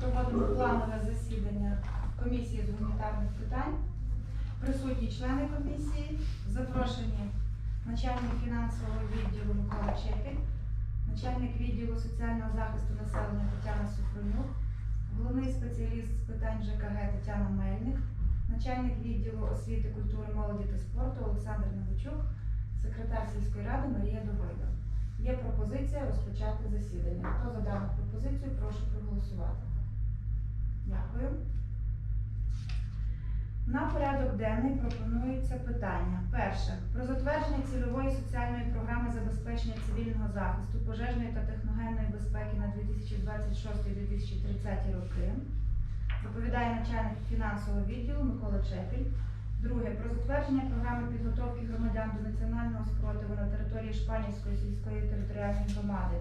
Проводимо планове засідання комісії з гуманітарних питань. Присутні члени комісії, запрошені начальник фінансового відділу Микола Чепіль, начальник відділу соціального захисту населення Тетяна Супронюк, головний спеціаліст з питань ЖКГ Тетяна Мельник, начальник відділу освіти, культури, молоді та спорту Олександр Новичук, секретар сільської ради Марія Довойда. Є пропозиція розпочати засідання. Хто за дану пропозицію, прошу проголосувати. Дякую. На порядок денний пропонується питання. Перше. Про затвердження цільової соціальної програми забезпечення цивільного захисту, пожежної та техногенної безпеки на 2026-2030 роки. Доповідає начальник фінансового відділу Микола Чепіль. Друге. Про затвердження програми підготовки громадян до національного спротиву на території Шпанівської сільської територіальної громади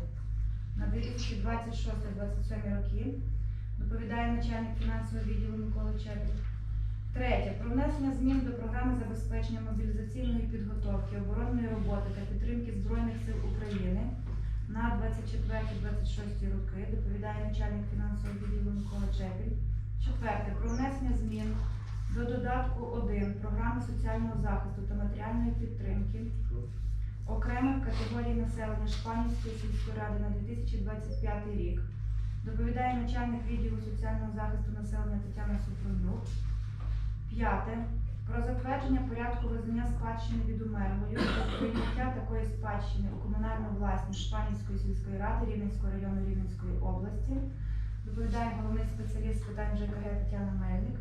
на 2026-2027 роки. Доповідає начальник фінансового відділу Микола Чепіль. Третє. Про внесення змін до програми забезпечення мобілізаційної підготовки, оборонної роботи та підтримки Збройних сил України на 24-26 роки. Доповідає начальник фінансового відділу Микола Чепіль. Четверте. Про внесення змін до додатку 1 програми соціального захисту та матеріальної підтримки окремих категорій населення Шпанівської сільської ради на 2025 рік. Доповідає начальник відділу соціального захисту населення Тетяна Супрунюк. П'яте. Про затвердження порядку визнання спадщини від умерлої та прийняття такої спадщини у комунальну власність Шпанівської сільської ради Рівненського району Рівненської області. Доповідає головний спеціаліст з питань ЖКГ Тетяна Мельник.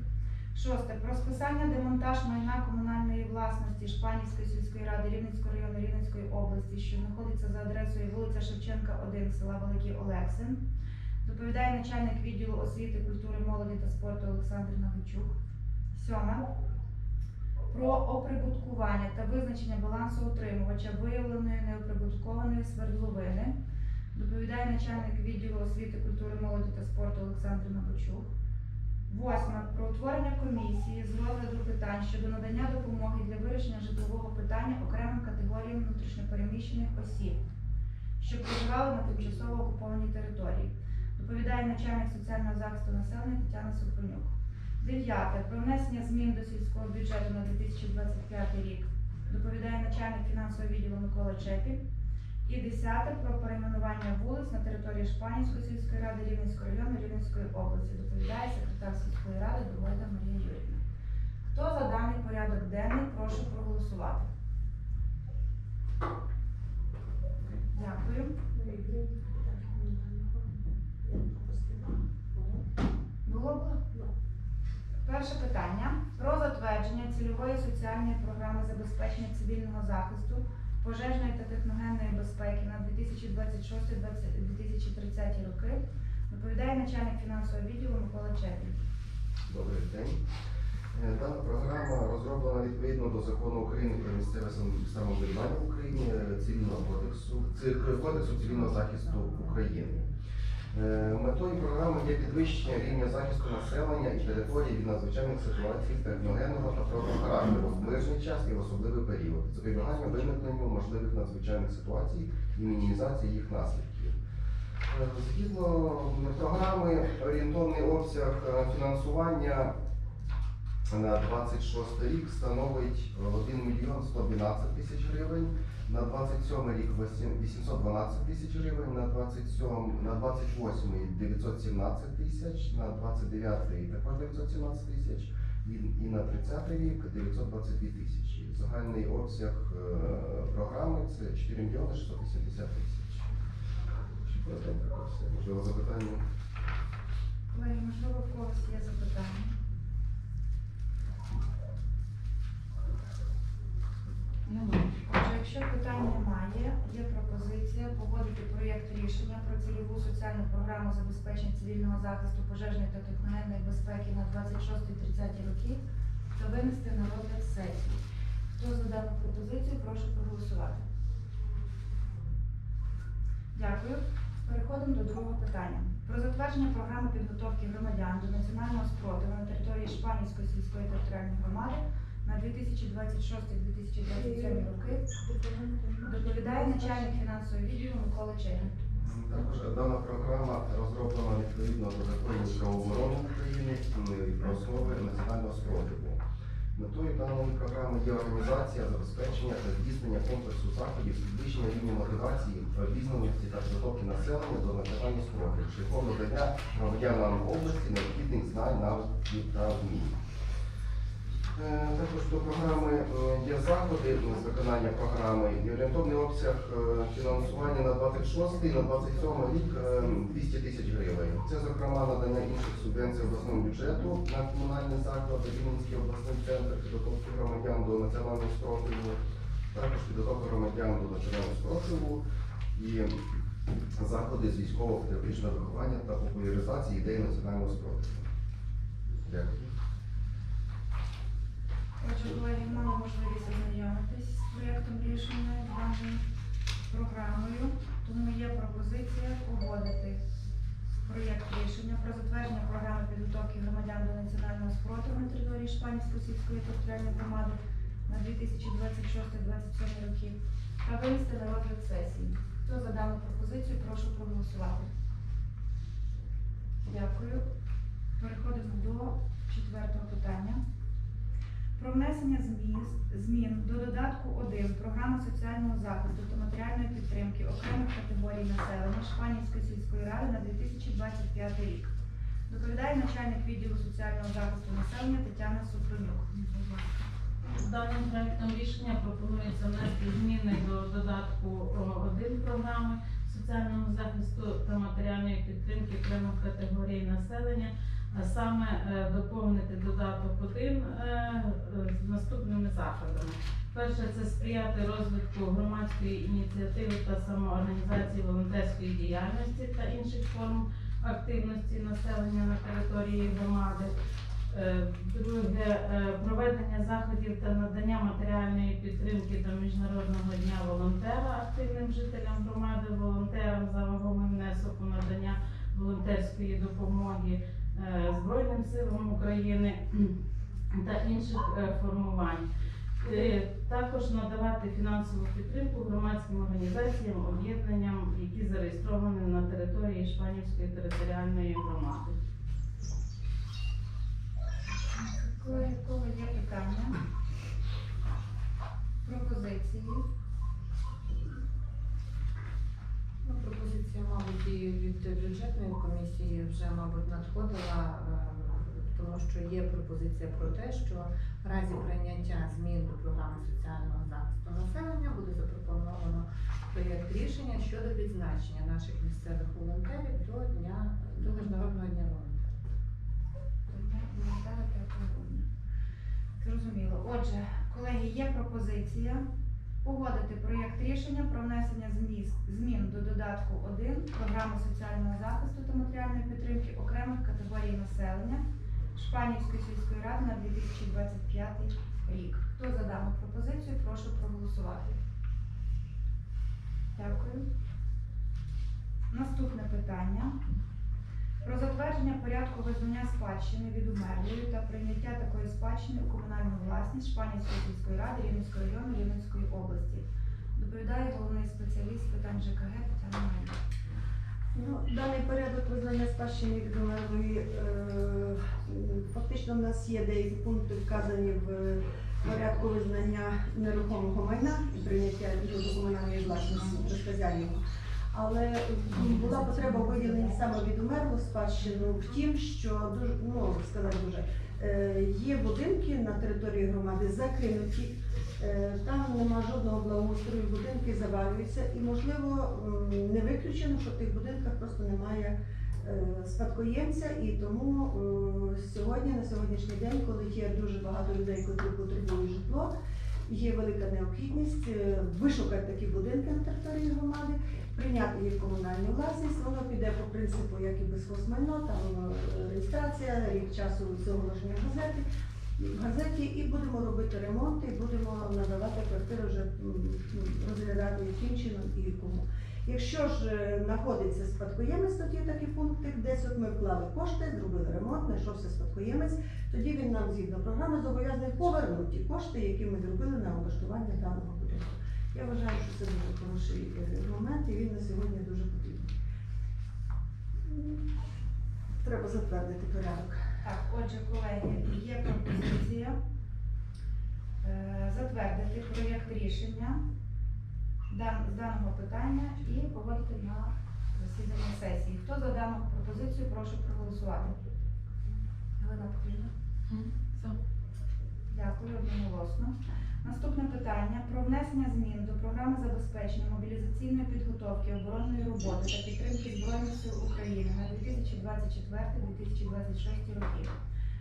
Шосте. Про списання демонтаж майна комунальної власності Шпанівської сільської ради Рівненського району Рівненської області, що знаходиться за адресою вулиця Шевченка, 1, села Великий Олексин. Доповідає начальник відділу освіти, культури, молоді та спорту Олександр Нагучук. Сьоме. Про оприбуткування та визначення балансу утримувача виявленої неоприбуткованої свердловини. Доповідає начальник відділу освіти, культури, молоді та спорту Олександр Нагучук. Восьме. Про утворення комісії з розгляду питань щодо надання допомоги для вирішення житлового питання окремим категоріям внутрішньопереміщених осіб, що проживали на тимчасово окупованій території. Доповідає начальник соціального захисту населення Тетяна Супронюк. Дев'яте. Про внесення змін до сільського бюджету на 2025 рік. Доповідає начальник фінансового відділу Микола Чепіль. І десяте. Про перейменування вулиць на території Шпанівської сільської ради Рівненського району Рівненської області. Доповідає секретар сільської ради Довода Марія Юрівна. Хто за даний порядок денний, прошу проголосувати. Соціальної програми забезпечення цивільного захисту, пожежної та техногенної безпеки на 2026-2030 роки. Доповідає начальник фінансового відділу Микола Чепіль. Добрий день. Е, Дана програма розроблена відповідно до закону України про місцеве сам- самоврядування в Україні, е, цивільного кодексу, кодексу цивільного захисту України. Е, Метою програми є підвищення рівня захисту населення і території від надзвичайних ситуацій техногенного та природного характеру в мирний час і в особливий період, запобігання виникненню можливих надзвичайних ситуацій і мінімізації їх наслідків. Е, Згідно програми, орієнтовний обсяг е, фінансування на 26 рік становить 1 мільйон 112 тисяч гривень, на 27 рік 812 тисяч гривень, на 27, на 28 917 тисяч, на 29 також 917 тисяч і, і на 30 рік 922 тисячі. Загальний обсяг е, програми це 4 мільйони 680 тисяч. Можливо, запитання? Колеги, можливо, в когось є запитання? Немає. Отже, якщо питань немає, є пропозиція погодити проєкт рішення про цільову соціальну програму забезпечення цивільного захисту пожежної та техногенної безпеки на 26-30 роки та винести на розгляд сесії. Хто за дану пропозицію, прошу проголосувати. Дякую. Переходимо до другого питання. Про затвердження програми підготовки громадян до національного спротиву на території Шпанівської сільської територіальної громади на 2026-2027 роки. Доповідає начальник фінансового відділу Микола Чегін. Також дана програма розроблена відповідно до законів про про основи національного спротиву. Метою даної програми є організація, забезпечення та здійснення комплексу заходів підвищення рівня мотивації, обізнаності та підготовки населення до національного спротиву шляхом надання громадянам області необхідних знань, навиків та вмінь. Е, Також до програми е, є заходи з виконання програми і орієнтовний обсяг е, фінансування на 26 на 27 рік е, 200 тисяч гривень. Це, зокрема, надання інших субвенцій обласному бюджету на комунальні заклади, Рівненський обласний центр підготовки громадян до національного спротиву, також підготовка громадян до національного спротиву і заходи з військово-патріотичного виховання та популяризації ідей національного спротиву. Дякую. Отже, колеги, мали можливість ознайомитись з з даною програмою, тому є пропозиція погодити проєкт рішення про затвердження програми підготовки громадян до національного спротиву на території Шпанівської сільської територіальної громади на 2026-2027 роки та винести на розгляд сесії. Хто за дану пропозицію, прошу проголосувати. Дякую. Переходимо до четвертого питання про внесення змін, змін до додатку 1 програми соціального захисту та матеріальної підтримки окремих категорій населення Шпанівської сільської ради на 2025 рік. Доповідає начальник відділу соціального захисту населення Тетяна Супронюк. Даним проектом рішення пропонується внести зміни до додатку 1 програми соціального захисту та матеріальної підтримки окремих категорій населення, саме е, доповнити додаток 1 е, е, з наступними заходами. Перше це сприяти розвитку громадської ініціативи та самоорганізації волонтерської діяльності та інших форм активності населення на території громади. Друге, проведення заходів та надання матеріальної підтримки до Міжнародного дня волонтера активним жителям громади, волонтерам за вагомий внесок у надання волонтерської допомоги Збройним силам України та інших е, формувань. Е, Також надавати фінансову підтримку громадським організаціям, об'єднанням, які зареєстровані на території Шпанівської територіальної громади. Кого є питання? Пропозиції? Ну, пропозиція, мабуть, і від бюджетної комісії вже, мабуть, надходила, е, тому що є пропозиція про те, що в разі прийняття змін до програми соціального захисту населення буде запропоновано проєкт рішення щодо відзначення наших місцевих волонтерів до дня до міжнародного дня волонтера. Волонтера 5 грудня. Зрозуміло. Отже, колеги, є пропозиція погодити проєкт рішення про внесення змін до додатку 1 програми соціального захисту та матеріальної підтримки окремих категорій населення Шпанівської сільської ради на 2025 рік. Хто за дану пропозицію, прошу проголосувати. Дякую. Наступне питання. Про затвердження порядку визнання спадщини від умерлої та прийняття такої спадщини у комунальну власність Шпанівської сільської ради Рівненського району Рівненської області. Доповідає головний спеціаліст питань ЖКГ Тетяна Майна. Ну, даний порядок визнання спадщини від умерлої, е, фактично в нас є деякі пункти вказані в порядку визнання нерухомого майна і прийняття до комунальної власності безхазяйного. Але була потреба виділення саме від умерлу спадщину в тім, що дуже ну сказати дуже е, є будинки на території громади закинуті. Е, Там нема жодного благоустрою, будинки завалюються, і можливо не виключено, що в тих будинках просто немає е, спадкоємця, і тому сьогодні, на сьогоднішній день, коли є дуже багато людей, які потребують житло, є велика необхідність е, вишукати такі будинки на території громади, прийняти їх в комунальну власність. Воно піде по принципу, як і безхозмайно, там е, реєстрація, рік часу з газети в газеті і будемо робити ремонт, і будемо надавати квартири вже розглядати яким чином і кому. Якщо ж е, знаходиться спадкоємець, тоді такі пункти, десь ми вклали кошти, зробили ремонт, знайшовся спадкоємець, тоді він нам згідно програми зобов'язаний повернути ті кошти, які ми зробили на облаштування даного будинку. Я вважаю, що це дуже хороший е, момент, і він на сьогодні дуже потрібний. Треба затвердити порядок Так, отже, колеги, є пропозиція е, затвердити проєкт рішення з даного питання і погодити на засідання сесії. Хто за дану пропозицію, прошу проголосувати. Галина. Все. Дякую, одноголосно. Наступне питання про внесення змін до програми забезпечення мобілізаційної підготовки, оборонної роботи та підтримки Збройних сил України на 2024-2026 роки.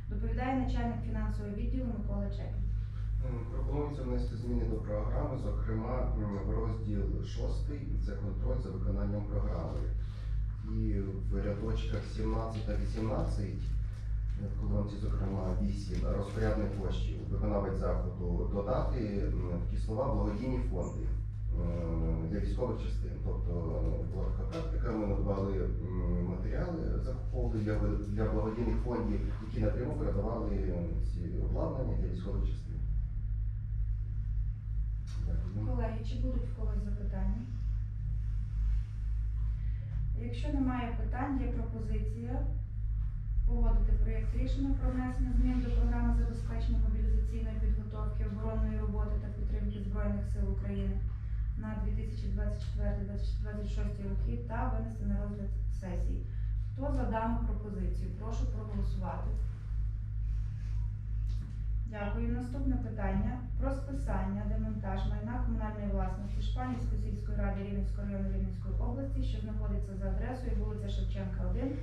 Доповідає начальник фінансового відділу Микола Чекін. Пропонується внести зміни до програми, зокрема в розділ 6 це контроль за виконанням програми. І в рядочках 17 та 18, в колонці, зокрема 8, розпорядник коштів, виконавець заходу, додати такі слова благодійні фонди для військових частин. Тобто була така практика, ми надавали матеріали закуповували для благодійних фондів, які напряму передавали ці обладнання для військових частин. Колеги, чи будуть в когось запитання? Якщо немає питань, є пропозиція погодити проєкт рішення про внесення змін до програми забезпечення мобілізаційної підготовки, оборонної роботи та підтримки Збройних сил України на 2024-2026 роки та винести на розгляд сесії. Хто за дану пропозицію? Прошу проголосувати. Дякую. Наступне питання про списання, демонтаж майна комунальної власності Шпанівської сільської ради Рівненського району Рівненської області, що знаходиться за адресою вулиця Шевченка, 1,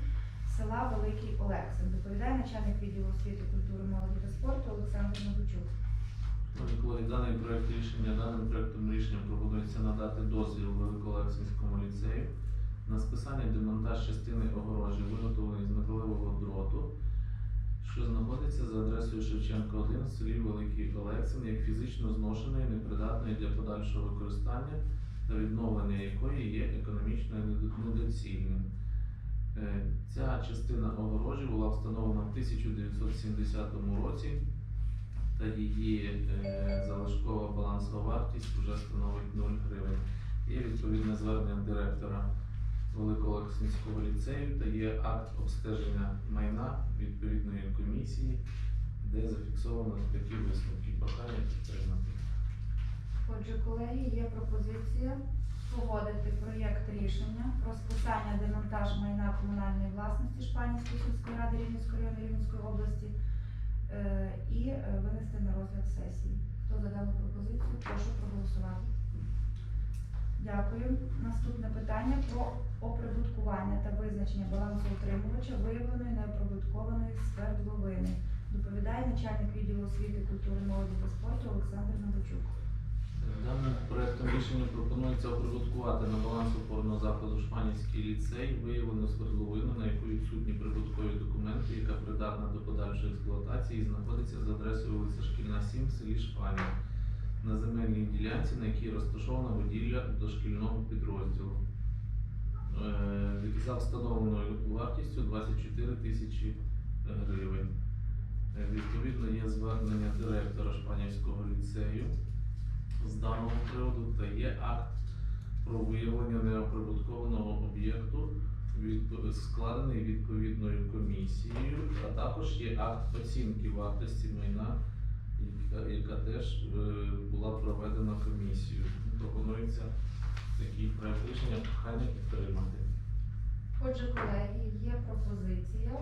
села Великий Олексин. Доповідає начальник відділу освіти, культури, молоді та спорту Олександр Новичук. Колеги, даний проект рішення, даним проектом рішення пропонується надати дозвіл Великолексинському ліцею на списання демонтаж частини огорожі, виготовленої з металевого дроту, що знаходиться за адресою Шевченка 1 в селі Великий Олексин, як фізично зношеної, непридатної для подальшого використання та відновлення якої є економічно недо- недоцільним. Е, Ця частина огорожі була встановлена в 1970 році та її е, залишкова балансова вартість вже становить 0 гривень. Є відповідне звернення директора Великолексинського ліцею та є акт обстеження майна відповідної комісії, де зафіксовано такі висновки. Прохання підтримати. Отже, колеги, є пропозиція погодити проєкт рішення про списання демонтаж майна комунальної власності Шпанівської сільської ради Рівненського району Рівненської області е, і е, винести на розгляд сесії. Хто за дану пропозицію, прошу проголосувати. Дякую. Наступне питання про оприбуткування та визначення балансоутримувача виявленої неоприбуткованої свердловини. Доповідає начальник відділу освіти, культури, молоді та спорту Олександр Новичук. Даним проектом рішення пропонується оприбуткувати на баланс опорного закладу Шпанівський ліцей виявлену свердловину, на яку відсутні прибуткові документи, яка придатна до подальшої експлуатації знаходиться за адресою вулиця Шкільна 7 в селі Шпанів на земельній ділянці, на якій розташована будівля дошкільного підрозділу. Е, За встановленою вартістю 24 тисячі гривень. Е, Відповідно, є звернення директора Шпанівського ліцею з даного приводу та є акт про виявлення неоприбуткованого об'єкту, складений відповідною комісією, а також є акт оцінки вартості майна, яка, теж е, була проведена комісією. Пропонується такий проект рішення прохання підтримати. Отже, колеги, є пропозиція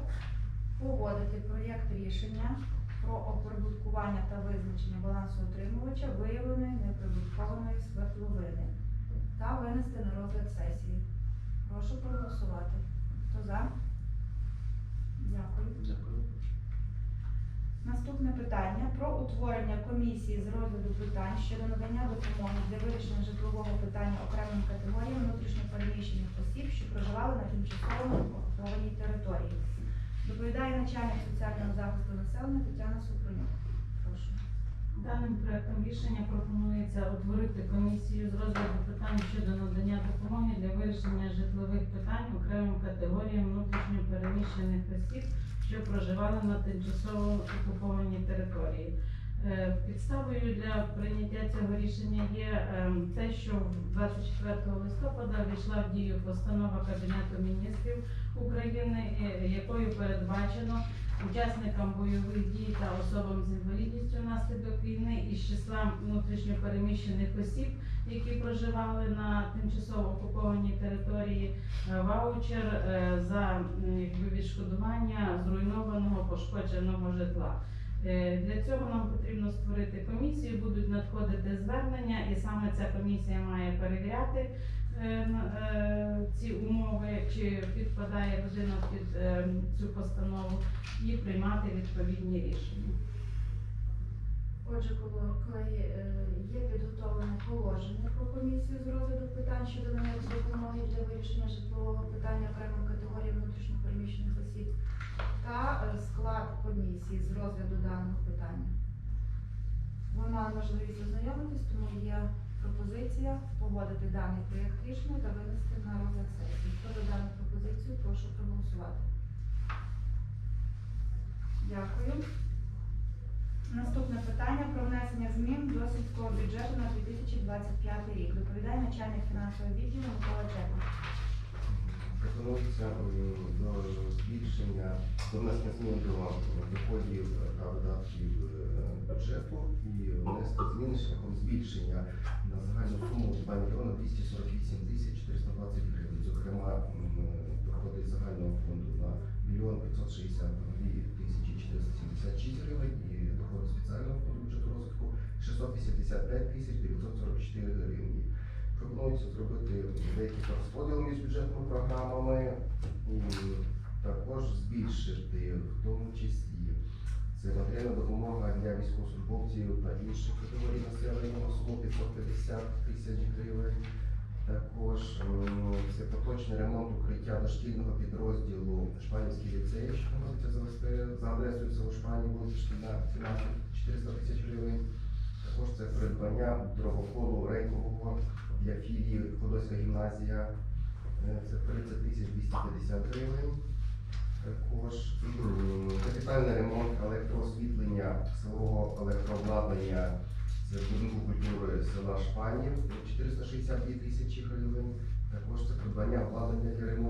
погодити проєкт рішення про оприбуткування та визначення балансоутримувача виявленої неприбуткованої свердловини та винести на розгляд сесії. Прошу проголосувати. Хто за? Дякую. Дякую. Наступне питання про утворення комісії з розгляду питань щодо надання допомоги для вирішення житлового питання окремим категоріям внутрішньопереміщених осіб, що проживали на тимчасово окупованій території. Доповідає начальник соціального захисту населення Тетяна Супрунюк. Прошу. Даним проектом рішення пропонується утворити комісію з розгляду питань щодо надання допомоги для вирішення житлових питань окремим категоріям внутрішньо переміщених осіб, що проживали на тимчасово окупованій території. Е, Підставою для прийняття цього рішення є ем, те, що 24 листопада війшла в дію постанова Кабінету міністрів України, е, якою передбачено учасникам бойових дій та особам з інвалідністю внаслідок війни із числа внутрішньопереміщених осіб, які проживали на тимчасово окупованій території, е, ваучер е, за якби, відшкодування зруйнованого пошкодженого житла. Е, Для цього нам потрібно створити комісію, будуть надходити звернення, і саме ця комісія має перевіряти ці умови, чи підпадає людина під цю постанову, і приймати відповідні рішення. Отже, колеги, е, є підготовлене положення про комісію з розгляду питань щодо надання допомоги для вирішення житлового питання окремим категоріям внутрішньопереміщених осіб та е, склад комісії з розгляду даного питання. Ви мали можливість ознайомитись, тому є пропозиція погодити даний проєкт рішення та винести на розгляд сесії. Хто за дану пропозицію, прошу проголосувати. Дякую. Наступне питання про внесення змін до сільського бюджету на 2025 рік. Доповідає начальник фінансового відділу Микола Чепа. Пропонується до збільшення, до внесення змін до доходів та видатків е, бюджету і внести зміни шляхом збільшення на загальну суму 2 мільйони 248 тисяч 420 гривень. Зокрема, доходи загального фонду на 1 мільйон 562 тисячі 476 гривень доходи спеціального фонду бюджету розвитку 685 тисяч 944 гривні. Пропонується зробити деякі розподіли між бюджетними програмами і також збільшити, в тому числі це матеріальна допомога для військовослужбовців та інших категорій населення на суму 550 тисяч гривень. Також це поточний ремонт укриття дошкільного підрозділу Шпанівський ліцей, що можете завести за адресою село Шпані, вулиця Шкільна, 17, 400 тисяч гривень. Також це придбання дровоколу рейкового для філії Ходоська гімназія. Е, Це 30 тисяч 250 гривень. Також капітальний ремонт електроосвітлення силового електрообладнання це будинку культури села Шпанів 462 тисячі гривень. Також це придбання обладнання для ремонту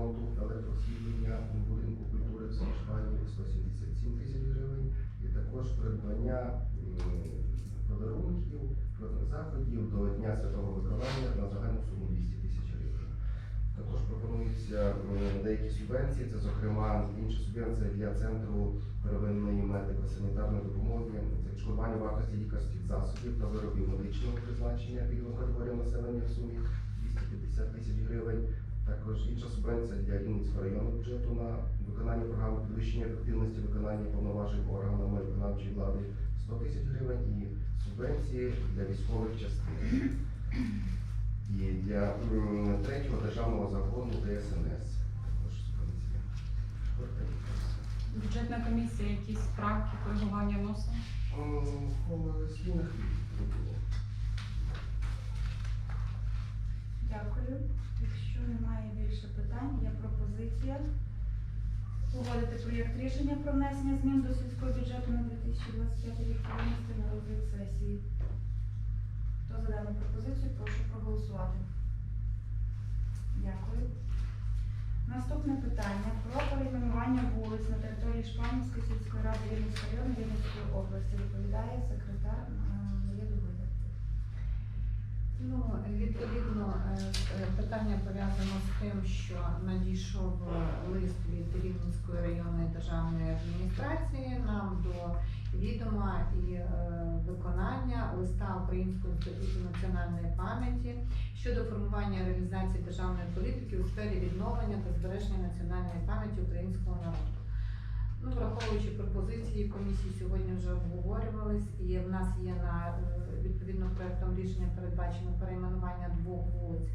субвенції, це зокрема інша субвенція для центру первинної медико-санітарної допомоги, це відшкодування вартості лікарських засобів та виробів медичного призначення пільговим категоріям населення в сумі 250 тисяч гривень. Також інша субвенція для Рівненського районного бюджету на виконання програми підвищення ефективності виконання повноважень органами виконавчої влади 100 тисяч гривень і субвенції для військових частин. І для третього державного закону ДСНС. Також субвенція. Коротенько все. Бюджетна комісія, якісь правки, коригування вносить? М, По змінах не було. Дякую. Якщо немає більше питань, є пропозиція погодити проєкт рішення про внесення змін до сільського бюджету на 2025 рік винести на розгляд сесії. Хто за дану пропозицію, прошу проголосувати. Дякую. Наступне питання про перейменування вулиць на території Шпанівської сільської ради Рівненського району Рівненської області. Відповідає секретар е, Марія Дубида. Ну, відповідно, що надійшов лист від Рівненської районної державної адміністрації нам до відома і е, виконання листа Українського інституту національної пам'яті щодо формування реалізації державної політики у сфері відновлення та збереження національної пам'яті українського народу. Ну, враховуючи пропозиції комісії сьогодні вже обговорювались, і в нас є на е, відповідно проектом рішення передбачено перейменування двох вулиць.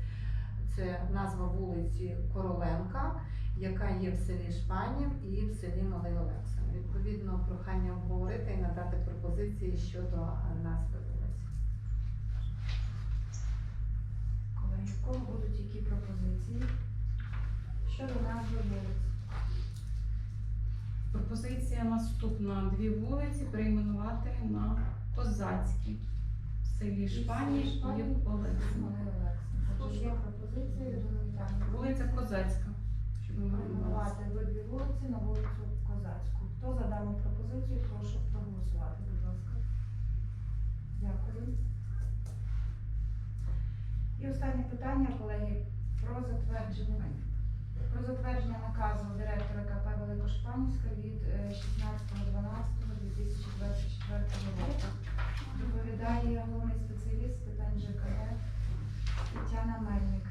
Це назва вулиці Короленка, яка є в селі Шпанів і в селі Малий Олексан. Відповідно, прохання обговорити і надати пропозиції щодо е, назви вулиць. Колеги, в кого будуть які пропозиції щодо назви вулиць? Пропозиція наступна. Дві вулиці перейменувати на Козацький в селі Шпані Шпані. і Олексі. Олег Олексій. Є пропозиція від гуманітарної Вулиця Козацька. Щоб ми перейменувати обидві вулиці на вулицю Козацьку. Хто за дану пропозицію, прошу проголосувати, будь ласка. Дякую. І останнє питання, колеги, про затвердження. Про затвердження наказу директора КП Великошпанівська від е, 16.12.2024 року. Доповідає головний спеціаліст з питань ЖКГ Тетяна Мельник.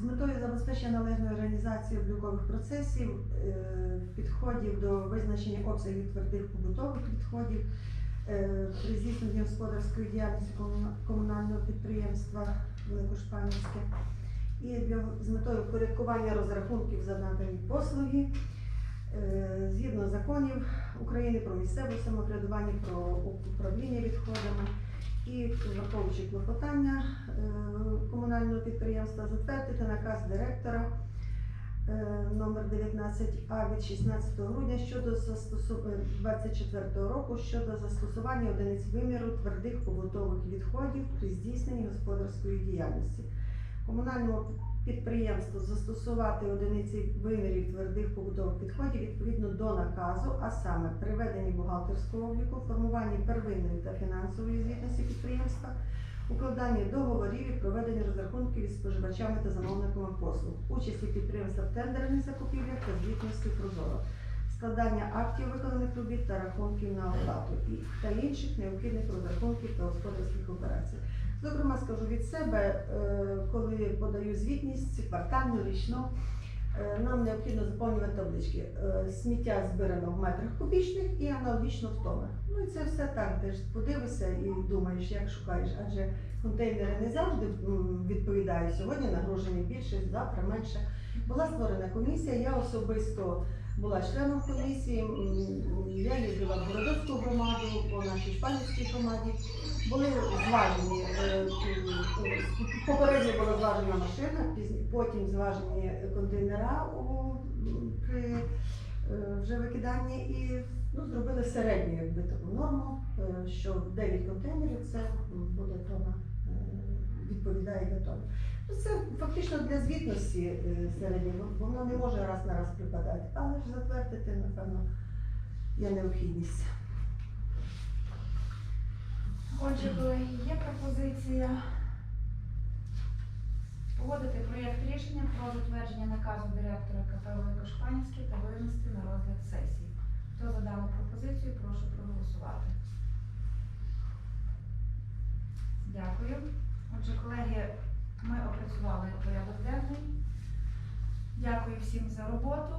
З метою забезпечення належної організації облікових процесів, е, підходів до визначення обсягів твердих побутових відходів е, при здійсненні господарської діяльності комунального підприємства Великошпанівське і для, з метою впорядкування розрахунків за надані послуги е, згідно законів України про місцеве самоврядування, про управління відходами і враховуючи клопотання е, комунального підприємства, затвердити наказ директора е, номер 19А від 16 грудня щодо застосу- е, 24 року щодо застосування одиниць виміру твердих побутових відходів при здійсненні господарської діяльності. Комунальному підприємству застосувати одиниці вимірів твердих побутових відходів відповідно до наказу, а саме при веденні бухгалтерського обліку, формуванні первинної та фінансової звітності підприємства, укладанні договорів і проведенні розрахунків із споживачами та замовниками послуг, участі підприємства в тендерних закупівлях та звітності прозоро, складання актів виконаних робіт та рахунків на оплату та інших необхідних розрахунків та господарських операцій. Зокрема, скажу від себе, е, коли подаю звітність квартальну, річну, е, нам необхідно заповнювати таблички. Е, Сміття збирано в метрах кубічних і аналогічно в тонах. Ну і це все так, ти ж подивишся і думаєш, як шукаєш, адже контейнери не завжди відповідають. Сьогодні нагружені більше, завтра менше. Була створена комісія, я особисто була членом комісії. Я їздила в Городоцьку громаду, по нашій Шпанівській громаді. Були зважені, е, попередньо була зважена машина, потім зважені контейнера при е, вже викиданні і ну, зробили середню якби, таку норму, е, що 9 контейнерів це буде тона, відповідає для тони. Ну, Це фактично для звітності е, воно не може раз на раз припадати, але ж затвердити, напевно, є необхідність. Отже, колеги, є пропозиція погодити проєкт рішення про затвердження наказу директора КП Великошпанівське та винести на розгляд сесії. Хто за дану пропозицію, прошу проголосувати. Дякую. Отже, колеги, ми опрацювали порядок денний. Дякую всім за роботу.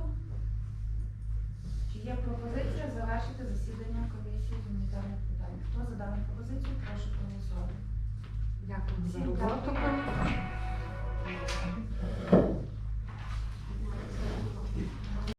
Чи є пропозиція завершити засідання комісії з гуманітарних питань? Хто за дану пропозицію? Прошу проголосувати. Дякую за роботу.